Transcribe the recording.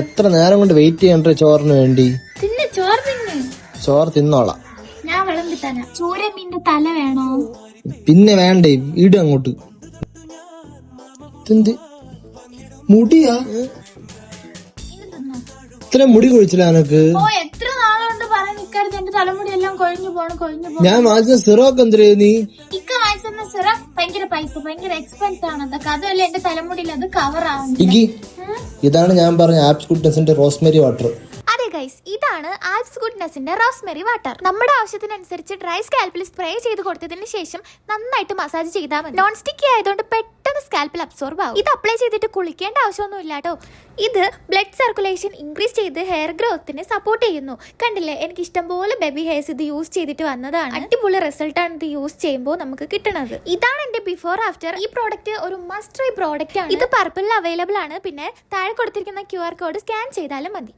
എത്ര നേരം കൊണ്ട് വെയിറ്റ് ചെയ്യണ്ട ചോറിന് വേണ്ടി? ചോറ് തിന്ന്. ചോറ് തിന്നോളാം. ഞാൻ വിളമ്പി തരാം. ചൂരമീന്റെ തല വേണോ? പിന്നെ വേണ്ടേ ഇട് അങ്ങോട്ട്. ഇതെന്ത്? മുടിയാ? ഇത്ര മുടി കൊഴിച്ചില്ല എനക്ക് ഓ എത്ര നാളുകൊണ്ട് പറയാൻ നിക്കരുത് എന്റെ തലമുടി എല്ലാം കൊഴിഞ്ഞു പോണു കൊഴിഞ്ഞു പോണു. ഞാൻ വാങ്ങിച്ച സിറോക്ക് എന്തിനാ നീ? ഇക്ക വാങ്ങിച്ചെന്ന സിറം ഭയങ്കര പൈസ ഭയങ്കര എക്സ്പെൻസ് ആണ്. അതൊക്കെ അതുമല്ല എന്റെ തലമുടിയിൽ അത് കവർ ആവുന്നു ഇതാണ് ഞാൻ പറഞ്ഞ ആപ്സ് ഗുഡ്നസിന്റെ റോസ്മെരി വാട്ടർ. അതെ ഗൈസ് ഇതാണ് ആൽപ്സ് ഗുഡ്നെസിന്റെ റോസ്മെറി വാട്ടർ. നമ്മുടെ ആവശ്യത്തിനനുസരിച്ച് ഡ്രൈ സ്കാൽപ്പിൽ സ്പ്രേ ചെയ്ത് കൊടുത്തതിന് ശേഷം നന്നായിട്ട് മസാജ് ചെയ്താൽ മതി. നോൺ സ്റ്റിക്കി ആയതുകൊണ്ട് പെട്ടെന്ന് സ്കാൽപ്പിൽ അബ്സോർബ് ആവും. ഇത് അപ്ലൈ ചെയ്തിട്ട് കുളിക്കേണ്ട ആവശ്യമൊന്നും ഇല്ല കേട്ടോ ഇത് ബ്ലഡ് സർക്കുലേഷൻ ഇൻക്രീസ് ചെയ്ത് ഹെയർ ഗ്രോത്തിന് സപ്പോർട്ട് ചെയ്യുന്നു. കണ്ടില്ലേ? എനിക്ക് ഇഷ്ടംപോലെ ബേബി ഹെയർസ് ഇത് യൂസ് ചെയ്തിട്ട് വന്നതാണ്. അടിപൊളി റിസൾട്ട് ആണ് ഇത് യൂസ് ചെയ്യുമ്പോൾ നമുക്ക് കിട്ടുന്നത് ഇതാണ് എന്റെ ബിഫോർ ആഫ്റ്റർ ഈ പ്രോഡക്റ്റ് ഒരു മസ്റ്റ് ട്രൈ പ്രോഡക്റ്റ് ആണ്. ഇത് പർപ്പിളിൽ അവൈലബിൾ ആണ്. പിന്നെ താഴെ കൊടുത്തിരിക്കുന്ന ക്യു ആർ കോഡ് സ്കാൻ ചെയ്താലും മതി.